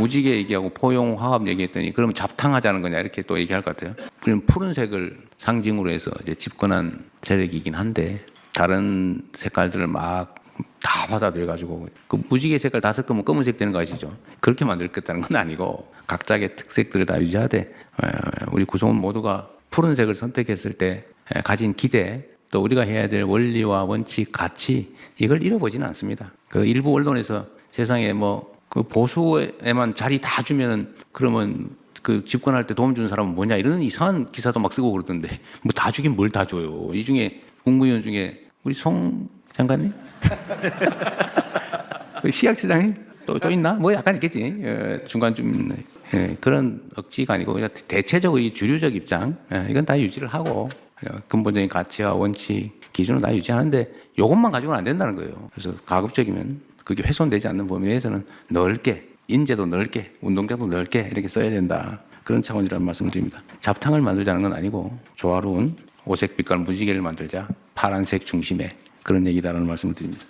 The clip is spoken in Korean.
무지개 얘기하고 포용 화합 얘기했더니 그러면 잡탕하자는 거냐 이렇게 또 얘기할 것 같아요. 우리는 푸른색을 상징으로 해서 이제 집권한 세력이긴 한데 다른 색깔들을 막 다 받아들여 가지고 그 무지개 색깔 다 섞으면 검은색 되는 거 아시죠? 그렇게 만들겠다는 건 아니고 각자의 특색들을 다 유지하되 에, 우리 구성원 모두가 푸른색을 선택했을 때 에, 가진 기대 또 우리가 해야 될 원리와 원칙, 가치 이걸 잃어보지는 않습니다. 그 일부 언론에서 세상에 뭐 그 보수에만 자리 다 주면은 그러면 그 집권할 때 도움 주는 사람은 뭐냐 이런 이상한 기사도 막 쓰고 그러던데 뭐 다 주긴 뭘 다 줘요. 이 중에 국무위원 중에 우리 송 장관님, 그 시학시장님 또, 또 있나? 뭐 약간 있겠지. 어, 중간쯤 예, 그런 억지가 아니고 대체적으로 이 주류적 입장 예, 이건 다 유지를 하고 어, 근본적인 가치와 원칙 기준을 다 유지하는데 이것만 가지고는 안 된다는 거예요. 그래서 가급적이면 그게 훼손되지 않는 범위 내에서는 넓게 인재도 넓게 운동장도 넓게 이렇게 써야 된다. 그런 차원이라는 말씀을 드립니다. 잡탕을 만들자는 건 아니고 조화로운 오색 빛깔 무지개를 만들자 파란색 중심의 그런 얘기다라는 말씀을 드립니다.